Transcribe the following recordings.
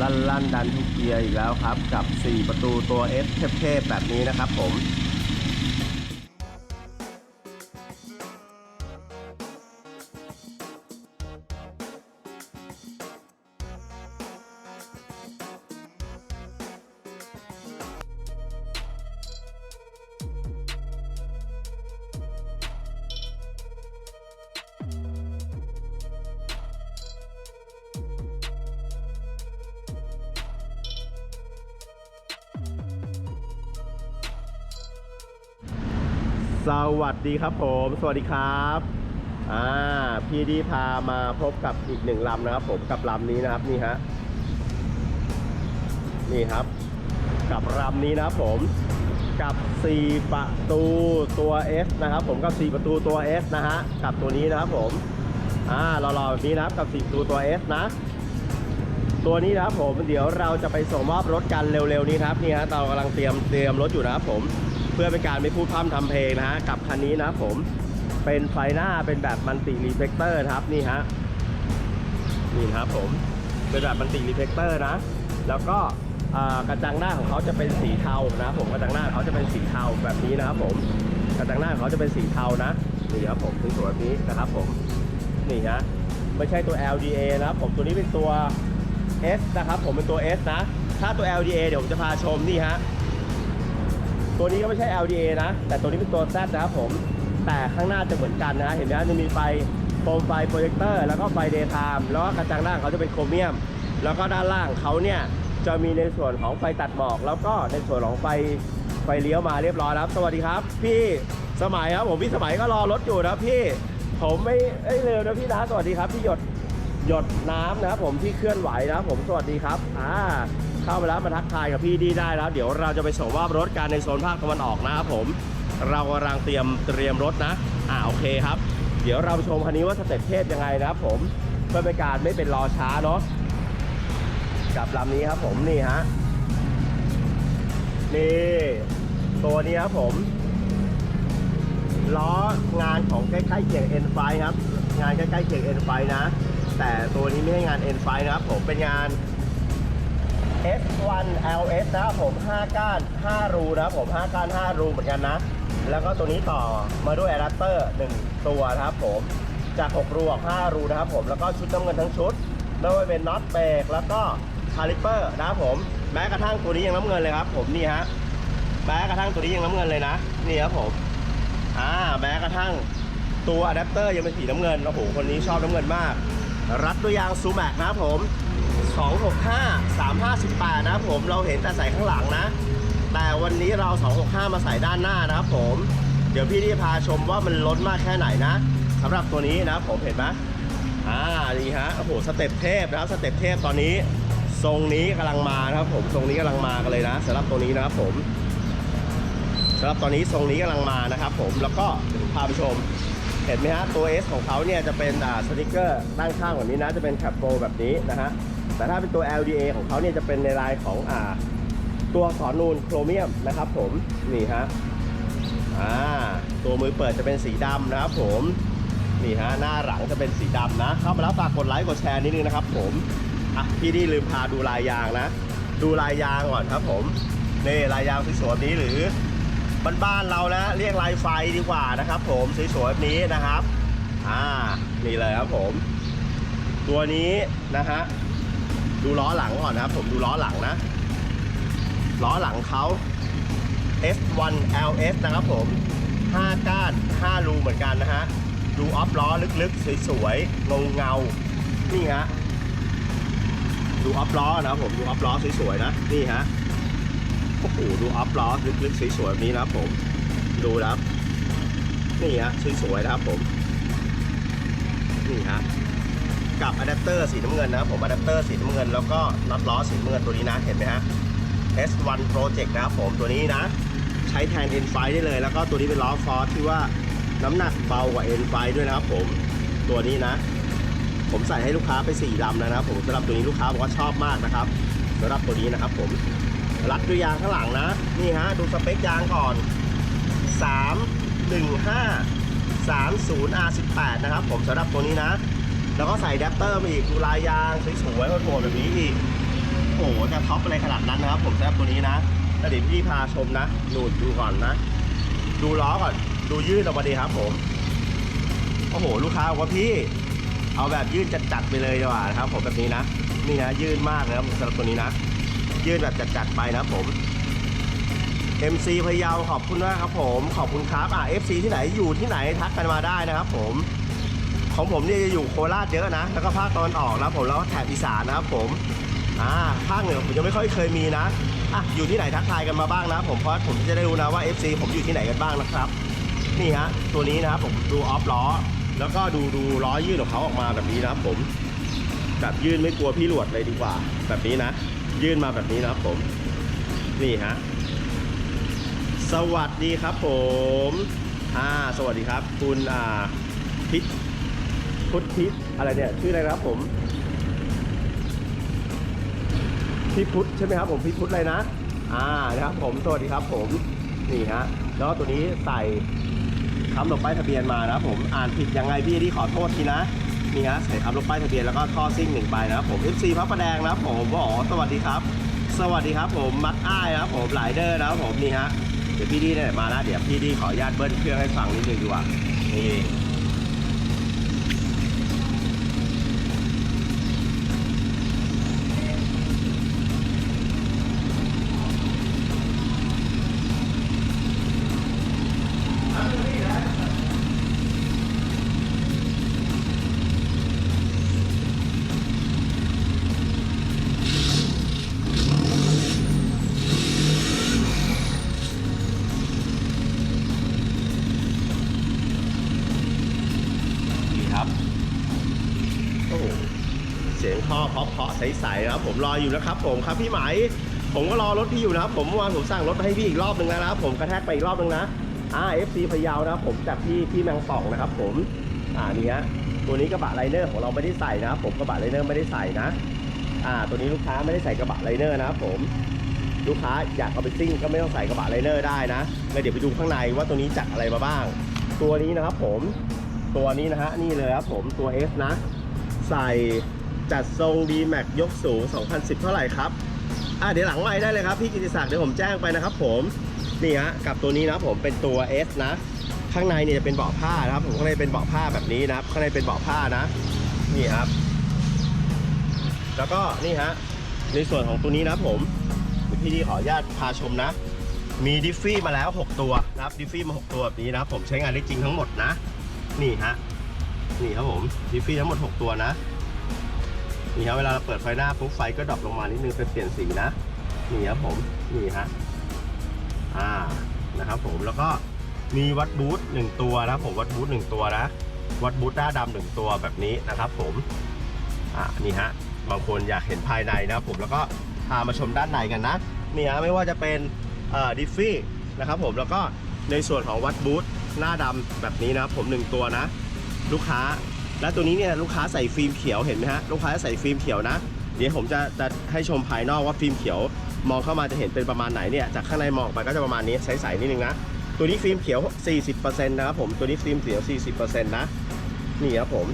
ลั่นลั่นดันทุกเกียร์อีกแล้วครับ กับ 4 ประตูตัว S เทพๆแบบนี้นะครับผม สวัสดีครับผม สวัสดีครับอ่าพี่ดีพามาพบกับอีกหนึ่งลำนะครับ ผมกับลำนี้นะครับนี่ฮะนี่ครับ กับลำนี้นะครับผมกับ 4 ประตูตัว S นะครับ ผมกับ 4 ประตูตัว S นะฮะกับตัวนี้นะครับผมอ่ารอๆแบบนี้นะครับกับ 4 ประตูตัว S นะ ตัวนี้นะครับผมเดี๋ยวเราจะไปส่งมอบรถกันเร็วๆนี้ครับนี่ฮะเรากำลังเตรียมเตรียมรถอยู่นะครับผม พื่อเป็นการไม่พูดพร่ำทำเพลงนะฮะกับคันนี้นะผมเป็นไฟหน้าเป็นแบบมันติรีเฟกเตอร์ครับนี่ฮะนี่ครับผมเป็นแบบมันติรีเฟกเตอร์นะ แล้วก็กระจังหน้าของเขาจะเป็นสีเทานะผมกระจังหน้าเขาจะเป็นสีเทาแบบนี้นะครับผมกระจังหน้าเขาจะเป็นสีเทานะนี่ครับผมสวยๆแบบนี้นะครับผมนี่ฮะไม่ใช่ตัว LDA นะครับผมตัวนี้เป็นตัว S นะครับผมเป็นตัว S นะ ถ้าตัว LDA เดี๋ยวผมจะพาชมนี่ฮะ ตัวนี้ก็ไม่ใช่ LDA นะ แต่ตัวนี้เป็นตัว Z นะครับผม แต่ข้างหน้าจะเหมือนกันนะเห็นไหมจะมีไฟโคมไฟโปรเจคเตอร์ แล้วก็ไฟเดย์ไทม์แล้วก็กระจังหน้าเขาจะเป็นโครเมียม แล้วก็ด้านล่างเขาเนี่ยจะมีในส่วนของไฟตัดหมอก แล้วก็ในส่วนของไฟไฟเลี้ยวมาเรียบร้อยแล้วสวัสดีครับ พี่สมัยครับผมพี่สมัยก็รอรถอยู่นะพี่ ผมไม่เอ้ยเร็วนะพี่นะสวัสดีครับพี่หยดหยดน้ำนะครับผมที่เคลื่อนไหวนะครับผมสวัสดีครับ อ่า เข้ามาแล้วมาทักทายกับพี่ดีได้แล้ว เดี๋ยวเราจะไปส่งมอบรถกันในโซนภาคตะวันออกนะครับผม เรากำลังเตรียมเตรียมรถนะ อ่าโอเคครับ เดี๋ยวเราไปชมคันนี้ว่าสเต็ปเทพยังไงนะครับผมเพื่อเป็นการไม่เป็นรอช้าเนาะกับลำนี้ครับผมนี่ฮะนี่ตัวนี้ครับผม ล้องานของใกล้ๆเคียง N5 ครับ งานใกล้ๆเคียง N5 นไฟนะ แต่ตัวนี้ไม่ใช่งาน N5 นะครับผมเป็นงาน S1 LS นะครับผม 5 ก้าน 5 รูนะครับผม 5 ก้าน 5 รูเหมือนกันนะ แล้วก็ตัวนี้ต่อมาด้วยแอะแดปเตอร์ 1 ตัวนะครับผม จาก 6 รูออก5รูนะครับผม แล้วก็ชุดน้ำเงินทั้งชุดไม่ว่าเป็นน็อตเบรกแล้วก็คาลิเปอร์นะครับผม แม้กระทั่งตัวนี้ยังน้ำเงินเลยครับผมนี่ฮะ แม้กระทั่งตัวนี้ยังน้ำเงินเลยนะ นี่ครับผม อ่า แม้กระทั่งตัวอะแดปเตอร์ยังเป็นสีน้ำเงิน โอ้โห คนนี้ชอบน้ำเงินมาก รัดด้วยยางซูแม็กนะครับผม 265 358 นะครับผมเราเห็นแต่ใส่ข้างหลังนะ แต่วันนี้เรา 265 มาใส่ด้านหน้านะครับผม เดี๋ยวพี่ที่พาชมว่ามันล้นมากแค่ไหนนะสำหรับตัวนี้นะครับผมเห็นไหมอ่านี่ฮะโอ้โหสเต็ปเทพนะครับสเต็ปเทพตอนนี้ ทรงนี้กำลังมานะครับผมทรงนี้กำลังมากันเลยนะสำหรับตัวนี้นะครับผมสำหรับตอนนี้ทรงนี้กำลังมานะครับผมแล้วก็พาไปชมเห็นไหมฮะตัว S ของเขาเนี่ยจะเป็นอ่าสติกเกอร์ด้านข้างแบบนี้นะ จะเป็นแคปโปแบบนี้นะฮะ แต่ถ้าเป็นตัว LDA ของเขาเนี่ยจะเป็นในลายของอ่าตัวอักษรนูนโครเมียมนะครับผมนี่ฮะอ่าตัวมือเปิดจะเป็นสีดำนะครับผมนี่ฮะหน้าหลังจะเป็นสีดำนะ เข้ามาแล้วฝากกดไลค์กดแชร์นิดนึงนะครับผมอะพี่นี่ลืมพาดูลายยางนะ ดูลายยางก่อนครับผมนี่ลายยางสวยๆแบบนี้หรือบ้านๆเราแล้วเรียกลายไฟดีกว่านะครับ ผมสวยๆแบบนี้นะครับอ่านี่เลยครับผม ตัวนี้นะฮะ ดูล้อหลังก่อนนะครับ ผมดูล้อหลังนะ ล้อหลังเขา S1 LS นะครับผม 5 ก้าน 5 รูเหมือนกันนะฮะ ดูออฟล้อลึกๆ สวยๆเงาเงา นี่ฮะ ดูออฟล้อนะครับผม ดูออฟล้อสวยๆนะ นี่ฮะ โอ้โห ดูอัพล้อลึกๆ สวยๆแบบนี้นะครับผม ดูนะครับ นี่ฮะ สวยๆนะครับผม นี่ฮะ กับอะแดปเตอร์สีน้ำเงินนะครับผมอะแดปเตอร์สีน้ำเงินแล้วก็น็อตล้อสีน้ำเงินตัวนี้นะเห็นไหมฮะ S1 Project นะครับผมตัวนี้นะ ใช้แทน N5 ได้เลย แล้วก็ตัวนี้เป็นล้อฟอร์สที่ว่าน้ำหนักเบากว่า N5 ด้วยนะครับผมตัวนี้นะ ผมใส่ให้ลูกค้าไป4ลำแล้วนะครับผมสำหรับตัวนี้ลูกค้าบอกว่าชอบมากนะครับสำหรับตัวนี้นะครับผมรัดด้วยยางข้างหลังนะ นี่ฮะดูสเปคยางก่อน 3 1 5 3 0 R18 นะครับผมสำหรับตัวนี้นะ แล้วก็ใส่แดปเตอร์มาอีกดูลายยางสวยๆโหดๆแบบนี้อีกโหจะท็อปอะไรขนาดนั้นนะครับ ผมสำหรับตัวนี้นะแต่เดี๋ยวพี่พาชมนะดูดูก่อนนะ ดูล้อก่อน ดูยืดออกมาดีครับผมโอ้โห ลูกค้าบอกว่าพี่ เอาแบบยืดจัดๆไปเลยดีกว่านะครับผมแบบนี้นะ นี่นะยืดมากนะครับสำหรับตัวนี้นะ ยืดแบบจัดๆไปนะผม MC พะเยาขอบคุณมากครับผม ขอบคุณครับอ่า FC ที่ไหนอยู่ที่ไหนทักกันมาได้นะครับผม ของผมเนี่ยจะอยู่โคราชเยอะนะ แล้วก็ภาคตะวันออกนะผมแล้วแถบอีสานนะครับผมอ่าภาคเหนือผมยังไม่ค่อยเคยมีนะอะอยู่ที่ไหนทักทายกันมาบ้างนะ ผมเพราะผมจะได้รู้นะว่า FC ผมอยู่ที่ไหนกันบ้างนะครับ นี่ฮะตัวนี้นะครับผมดูออฟล้อ แล้วก็ดูดูล้อยืดของเขาออกมาแบบนี้นะครับผมแบบยื่นไม่กลัวพี่หลวดเลยดีกว่า แบบนี้นะ ยื่นมาแบบนี้นะครับผม นี่ฮะสวัสดีครับผม อ่า สวัสดีครับ คุณอ่าพิษ พุทธพิษอะไรเนี่ยชื่ออะไรนะครับผมพี่พุทธใช่ไหมครับผมพี่พุทธเลยนะ อ่านะครับผมสวัสดีครับผมนี่ฮะแล้วตัวนี้ใส่คำลงป้ายทะเบียนมานะครับผมอ่านผิดยังไงพี่ที่ขอโทษทีนะนี่ฮะใส่คำลงป้ายทะเบียนแล้วก็ท่อซิ่งหนึ่งใบนะครับผม FC พระประแดงนะครับผมอ๋อสวัสดีครับ สวัสดีครับผมมักอ้ายนะครับผมหลายเดอร์นะครับผมนี่ฮะเดี๋ยวพี่ดีเนี่ยมาแล้วเดี๋ยวพี่ดีขออนุญาตเบิ้ลเครื่องให้ฟังนิดนึงดีกว่านี่ โอ้เสียงท่อเพาะๆใสๆนะครับผมรออยู่นะครับ ผมครับพี่ไหม ผมก็รอรถพี่อยู่นะครับ ผมเมื่อวานผมสั่งรถมาให้พี่อีกรอบหนึ่งแล้วนะครับผมกระแทกไปอีกรอบหนึ่งนะอ่า FC พะเยานะครับผมจากพี่พี่แมงป่องนะครับ ผมอ่านี่ฮะตัวนี้กระบะไลเนอร์ของเราไม่ได้ใส่นะครับผมกระบะไลเนอร์ไม่ได้ใส่นะอ่าตัวนี้ลูกค้าไม่ได้ใส่กระบะไลเนอร์นะครับผมลูกค้าอยากเอาไปซิ่งก็ไม่ต้องใส่กระบะไลเนอร์ได้นะเดี๋ยวไปดูข้างในว่าตัวนี้จัดอะไรมาบ้าง ตัวนี้นะครับผมตัวนี้นะฮะนี่เลยครับผมตัว S นะ ใส่จัดทรง D Max ยกสูง 2010 เท่าไหร่ครับอะเดี๋ยวหลังไม้ได้เลยครับพี่กิติศักดิ์เดี๋ยวผมแจ้งไปนะครับผมนี่ฮะกับตัวนี้นะผมเป็นตัว S นะ ข้างในเนี่ยจะเป็นเบาะผ้านะครับผมข้างในเป็นเบาะผ้าแบบนี้นะครับข้างในเป็นเบาะผ้านะนี่ครับ แล้วก็นี่ฮะในส่วนของตัวนี้นะผมพี่ดีขออนุญาตพาชมนะ มีดิฟฟี่มาแล้ว 6 ตัวนะครับดิฟฟี่มา 6 ตัวแบบนี้นะผมใช้งานได้จริงทั้งหมดนะ นี่ฮะ นี่ครับผมดิฟฟี่ทั้งหมด 6 ตัวนะนี่ครับเวลาเราเปิดไฟหน้าปุ๊บไฟก็ดรอปลงมานิดนึงเป็นเปลี่ยนสีนะนี่ครับผมนี่ฮะอ่านะครับผมแล้วก็มีวัดบูทหนึ่งตัวนะผมวัดบูทหนึ่งตัวนะ วัดบูทหน้าดำหนึ่งตัวแบบนี้นะครับผมอ่านี่ฮะบางคนอยากเห็นภายในนะครับผมแล้วก็พามาชมด้านในกันนะนี่ฮะไม่ว่าจะเป็นเอ่อดิฟฟี่นะครับผมแล้วก็ในส่วนของวัดบูทหน้าดำแบบนี้นะครับผมหนึ่งตัวนะ ลูกค้า และตัวนี้เนี่ยลูกค้าใส่ฟิล์มเขียวเห็นไหมฮะลูกค้าใส่ฟิล์มเขียวนะ เดี๋ยวผมจะจะให้ชมภายนอกว่าฟิล์มเขียว มองเข้ามาจะเห็นเป็นประมาณไหนเนี่ยจากข้างในมองออกไปก็จะประมาณนี้ใสๆนิดนึงนะตัวนี้ฟิล์มเขียว 40%นะครับผมตัวนี้ฟิล์มเขียว 40%นะนี่ครับผม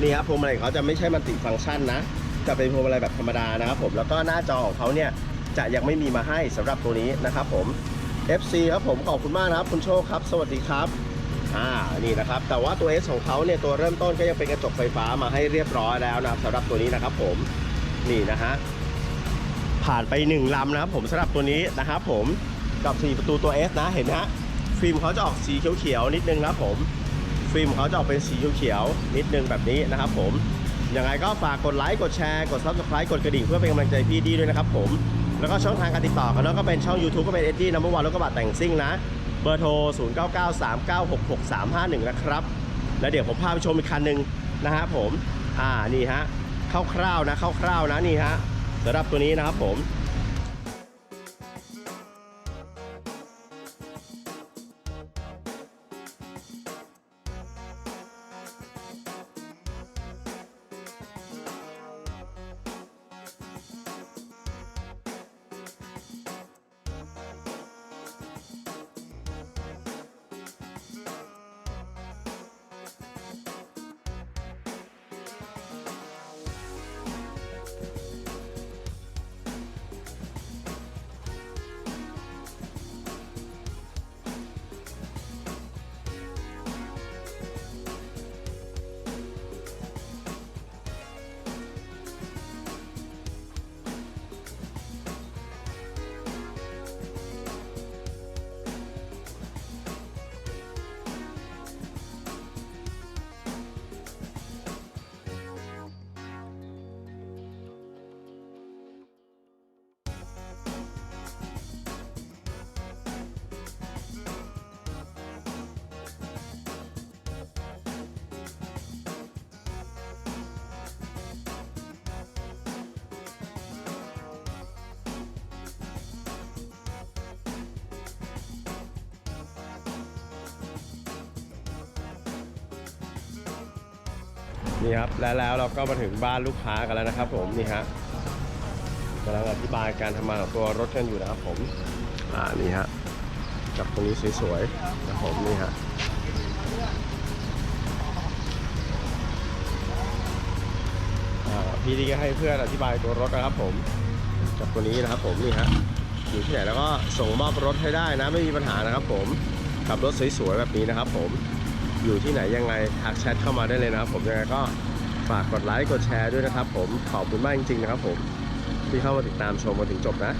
นี่ครับพวงมาลัยเขาจะไม่ใช่มัลติฟังก์ชันนะ จะเป็นพวงมาลัยแบบธรรมดานะครับผมแล้วก็หน้าจอของเขาเนี่ยจะยังไม่มีมาให้สำหรับตัวนี้นะครับผม FC ครับผมขอบคุณมากนะครับ คุณโชคครับ สวัสดีครับ อ่านี่นะครับ แต่ว่าตัว S ของเขาเนี่ยตัวเริ่มต้นก็ยังเป็นกระจกไฟฟ้ามาให้เรียบร้อยแล้วนะครับสำหรับตัวนี้นะครับผมนี่นะฮะผ่านไป1ลำนะครับผมสำหรับตัวนี้นะครับผมกับ4ประตูตัว S นะเห็นฮะฟิล์มเขาจะออกสีเขียวๆนิดนึงนะครับผมฟิล์มเขาจะออกเป็นสีเขียวๆนิดนึงแบบนี้นะครับผมยังไงก็ฝากกดไลค์กดแชร์กด subscribe กดกระดิ่งเพื่อเป็นกำลังใจพี่ดีด้วยนะครับผมแล้วก็ช่องทางการติดต่อกันแล้วก็เป็นช่อง YouTube ก็เป็นเอ็ดดี้นัมเบอร์วันแล้วก็บัตรแต่งซิ่งนะ เบอร์โทร 0993966351 นะครับ แล้วเดี๋ยวผมพาไปชมอีกคันหนึ่งนะฮะผม อ่า นี่ฮะคร่าวๆนะคร่าวๆนะนี่ฮะสำหรับตัวนี้นะครับผม นี่ครับและแล้วเราก็มาถึงบ้านลูกค้ากันแล้วนะครับ ผมนี่ฮะกำลังอธิบายการทำงานของตัวรถกันอยู่นะครับ ผมอ่านี่ฮะกับตรงนี้สวยๆนะผมนี่ฮะอ่าพี่ดีก็ให้เพื่อนอธิบายตัวรถนะครับ ผมกับตัวนี้นะครับ ผมนี่ฮะอยู่ที่ไหนแล้วก็ส่งมอบรถให้ได้นะ ไม่มีปัญหานะครับ ผมขับรถสวยๆแบบนี้นะครับ ผม อยู่ที่ไหนยังไงทักแชทเข้ามาได้เลยนะครับ ผมยังไงก็ฝากกดไลค์กดแชร์ด้วยนะครับ ผมขอบคุณมากจริงๆนะครับ ผมที่เข้ามาติดตามชมมาถึงจบนะ